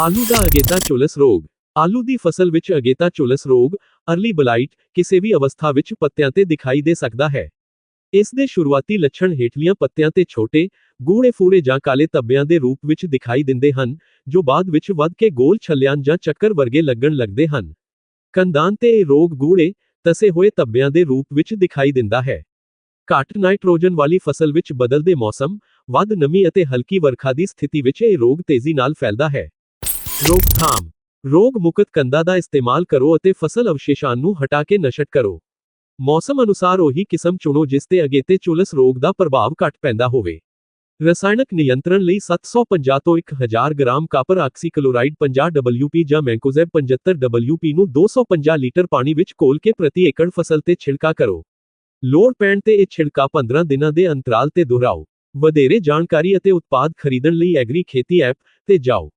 ਆਲੂ ਦਾ ਅਗੇਤਾ ਚੁਲਸ ਰੋਗ। ਆਲੂ ਦੀ ਫਸਲ ਵਿੱਚ ਅਗੇਤਾ ਚੁਲਸ ਰੋਗ, ਅਰਲੀ ਬਲਾਈਟ, ਕਿਸੇ ਵੀ ਅਵਸਥਾ ਵਿੱਚ ਪੱਤਿਆਂ ਤੇ ਦਿਖਾਈ ਦੇ ਸਕਦਾ ਹੈ। ਇਸ ਦੇ ਸ਼ੁਰੂਆਤੀ ਲੱਛਣ ਹੇਠਲੀਆਂ ਪੱਤਿਆਂ ਤੇ ਛੋਟੇ ਗੂੜੇ ਫੂੜੇ ਜਾਂ ਕਾਲੇ ਧੱਬਿਆਂ ਦੇ ਰੂਪ ਵਿੱਚ ਦਿਖਾਈ ਦਿੰਦੇ ਹਨ, ਜੋ ਬਾਅਦ ਵਿੱਚ ਵੱਧ ਕੇ ਗੋਲ ਛੱਲਿਆਂ ਜਾਂ ਚੱਕਰ ਵਰਗੇ ਲੱਗਣ ਲੱਗਦੇ ਹਨ। ਕੰਦਾਂ ਤੇ ਇਹ ਰੋਗ ਗੂੜੇ, ਤਸੇ ਹੋਏ ਧੱਬਿਆਂ ਦੇ ਰੂਪ ਵਿੱਚ ਦਿਖਾਈ ਦਿੰਦਾ ਹੈ। ਘੱਟ ਨਾਈਟ੍ਰੋਜਨ ਵਾਲੀ ਫਸਲ ਵਿੱਚ ਬਦਲਦੇ ਮੌਸਮ, ਵੱਧ ਨਮੀ ਅਤੇ ਹਲਕੀ ਵਰਖਾ ਦੀ ਸਥਿਤੀ ਵਿੱਚ ਇਹ ਰੋਗ ਤੇਜ਼ੀ ਨਾਲ ਫੈਲਦਾ ਹੈ। ਰੋਕਥਾਮ ਰੋਗ ਮੁਕਤ ਕੰਦਾ ਦਾ ਇਸਤੇਮਾਲ ਕਰੋ ਅਤੇ ਫਸਲ ਅਵਸ਼ੇਸ਼ਾਂ ਨੂੰ ਹਟਾ ਕੇ ਨਸ਼ਟ ਕਰੋ। ਮੌਸਮ ਅਨੁਸਾਰ ਉਹੀ ਕਿਸਮ ਚੁਣੋ ਜਿਸ ਤੇ ਅਗੇਤੇ ਚੁਲਸ ਰੋਗ ਦਾ ਪ੍ਰਭਾਵ ਘੱਟ ਪੈਂਦਾ ਹੋਵੇ। ਰਸਾਇਣਕ ਨਿਯੰਤਰਣ ਲਈ 750 ਤੋਂ 1000 ਗ੍ਰਾਮ ਕਾਪਰ ਆਕਸੀਕਲੋਰਾਈਡ 50 WP ਜਾਂ ਮੈਂਕੋਜ਼ੈਬ 75 WP ਨੂੰ 250 ਲੀਟਰ ਪਾਣੀ ਵਿੱਚ ਘੋਲ ਕੇ ਪ੍ਰਤੀ ਏਕੜ ਫਸਲ ਤੇ ਛਿੜਕਾ ਕਰੋ। ਲੋੜ ਪੈਣ ਤੇ ਇਹ ਛਿੜਕਾ 15 ਦਿਨਾਂ ਦੇ ਅੰਤਰਾਲ ਤੇ ਦੁਹਰਾਓ। ਵਧੇਰੇ ਜਾਣਕਾਰੀ ਅਤੇ ਉਤਪਾਦ ਖਰੀਦਣ ਲਈ ਐਗਰੀ ਖੇਤੀ ਐਪ ਤੇ ਜਾਓ।